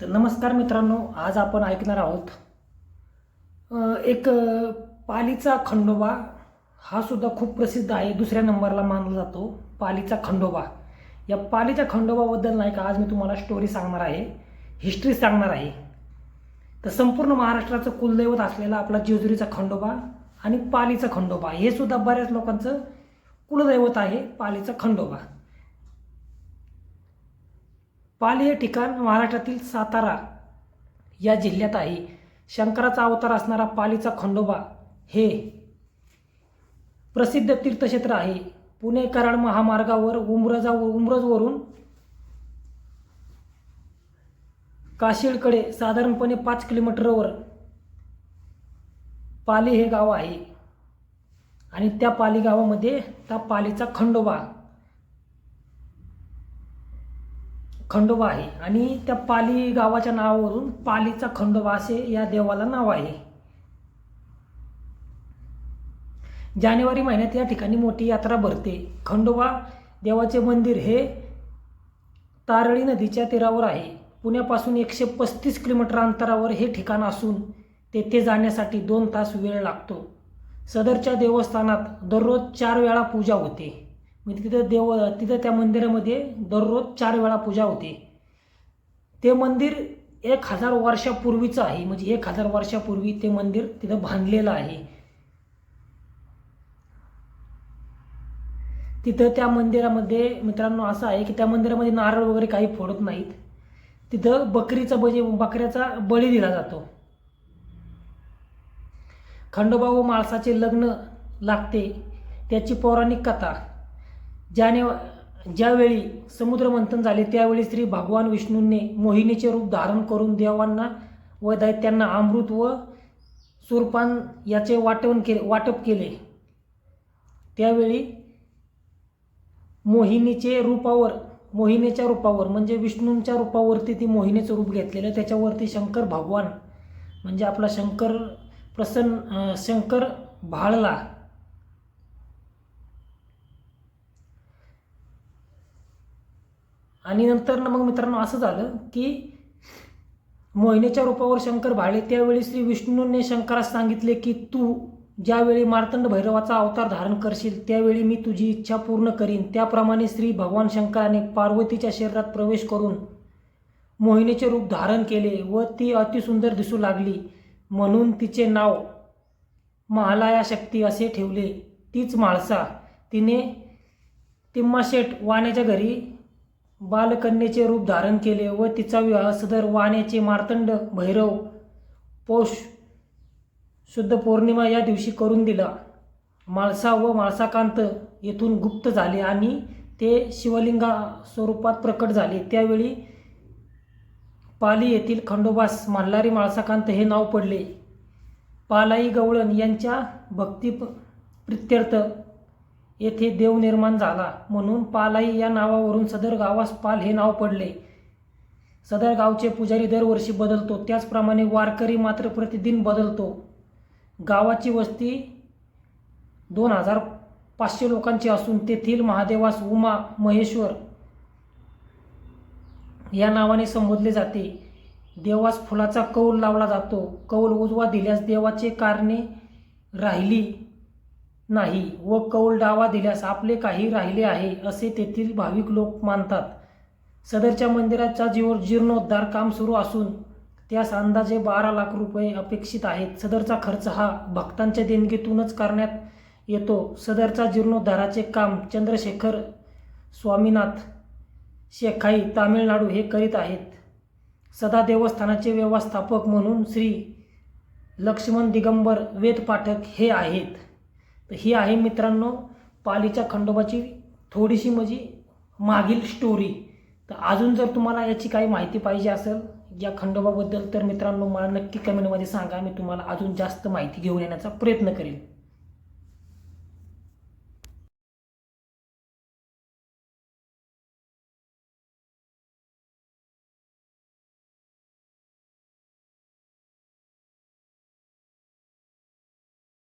तर नमस्कार मित्रांनो आज आपण ऐकणार आहोत एक पालीचा खंडोबा. हा सुद्धा खूप प्रसिद्ध आहे दुसऱ्या नंबरला मानला जातो पालीचा खंडोबा. या पालीच्या खंडोबाबद्दल नाही का आज मी तुम्हाला स्टोरी सांगणार आहे हिस्ट्री सांगणार आहे. तर संपूर्ण महाराष्ट्राचं कुलदैवत असलेला आपला जेजुरीचा खंडोबा आणि पालीचा खंडोबा हे सुद्धा बऱ्याच लोकांचं कुलदैवत आहे पालीचा खंडोबा. पाली हे ठिकाण महाराष्ट्रातील सातारा या जिल्ह्यात आहे. शंकराचा अवतार असणारा पालीचा खंडोबा हे प्रसिद्ध तीर्थक्षेत्र आहे. पुणे कराड महामार्गावर उमरजा उमरजवरून काशीळकडे साधारणपणे पाच किलोमीटरवर पाली हे गाव आहे. आणि त्या पाली गावामध्ये त्या पालीचा खंडोबा खंडोबा आहे. आणि त्या पाली गावाच्या नावावरून पालीचा खंडोबा असे या देवाला नाव आहे. जानेवारी महिन्यात या ठिकाणी मोठी यात्रा भरते. खंडोबा देवाचे मंदिर हे तारळी नदीच्या तीरावर आहे. पुण्यापासून एकशे पस्तीस किलोमीटर अंतरावर हे ठिकाण असून तेथे जाण्यासाठी दोन तास वेळ लागतो. सदरच्या देवस्थानात दररोज चार वेळा पूजा होते. म्हणजे तिथं देव तिथं त्या मंदिरामध्ये दररोज चार वेळा पूजा होते. ते मंदिर एक हजार वर्षापूर्वीचं आहे. म्हणजे एक हजार वर्षापूर्वी ते मंदिर तिथं बांधलेलं आहे. तिथं त्या मंदिरामध्ये मित्रांनो असं आहे की त्या मंदिरामध्ये नारळ वगैरे काही फोडत नाहीत. तिथं बकरीचा बजे बकऱ्याचा बळी दिला जातो. खंडोबा व माळसाचे लग्न लागते. त्याची पौराणिक कथा. ज्याने ज्यावेळी समुद्रमंथन झाले त्यावेळी श्री भगवान विष्णूंनी मोहिनीचे रूप धारण करून देवांना व दैत्यांना अमृत व सुरपान याचे वाटवण केले वाटप केले. त्यावेळी मोहिनीचे रूपावर मोहिनीच्या रूपावर म्हणजे विष्णूंच्या रूपावरती ती मोहिनीचं रूप घेतलेलं त्याच्यावरती शंकर भगवान म्हणजे आपला शंकर प्रसन्न शंकर भाळला. आणि नंतर मग मित्रांनो असं झालं की मोहिनीच्या रूपावर शंकर भाळे. त्यावेळी श्री विष्णूंनी शंकरास सांगितले की तू ज्यावेळी मार्तंड भैरवाचा अवतार धारण करशील त्यावेळी मी तुझी इच्छा पूर्ण करीन. त्याप्रमाणे श्री भगवान शंकराने पार्वतीच्या शरीरात प्रवेश करून मोहिनीचे रूप धारण केले व ती अतिसुंदर दिसू लागली. म्हणून तिचे नाव महालाया शक्ती असे ठेवले. तीच माळसा. तिने तिम्माशेठ वाण्याच्या घरी बालकन्येचे रूप धारण केले व तिचा विवाह सदर वाण्याचे मार्तंड भैरव पौष शुद्ध पौर्णिमा या दिवशी करून दिला. माळसा व माळसाकांत येथून गुप्त झाले आणि ते शिवलिंगा स्वरूपात प्रकट झाले. त्यावेळी पाली येथील खंडोबास मल्हारी माळसाकांत हे नाव पडले. पालाई गवळण यांच्या भक्ती प्रित्यर्थ येथे देव निर्माण झाला. म्हणून पालाई या नावावरून सदर गावास पाल हे नाव पडले. सदर गावचे पुजारी दरवर्षी बदलतो. त्याचप्रमाणे वारकरी मात्र प्रतिदिन बदलतो. गावाची वस्ती दोन हजार पाचशे लोकांची असून तेथील महादेवास उमा महेश्वर या नावाने संबोधले जाते. देवास फुलाचा कौल लावला जातो. कौल उजवा दिल्यास देवाचे कारणे राहिली. नाही व कौल डावा दिल्यास आपले काही राहिले आहे असे तेथील भाविक लोक मानतात. सदरच्या मंदिराचा जीव जीर्णोद्धार काम सुरू असून त्यास अंदाजे बारा लाख रुपये अपेक्षित आहेत. सदरचा खर्च हा भक्तांच्या देणगीतूनच करण्यात येतो. सदरचा जीर्णोद्धाराचे काम चंद्रशेखर स्वामीनाथ शेखाई तामिळनाडू हे करीत आहेत. सदा देवस्थानाचे व्यवस्थापक म्हणून श्री लक्ष्मण दिगंबर वेद पाठक हे आहेत. तर ही आहे मित्रांनो पालीच्या खंडोबाची थोडीशी म्हणजे मागील स्टोरी तर अजून जर तुम्हाला याची काही माहिती पाहिजे असेल या खंडोबाबद्दल तर मित्रांनो मला नक्की कमेंटमध्ये सांगा. मी तुम्हाला अजून जास्त माहिती घेऊन येण्याचा प्रयत्न करेन.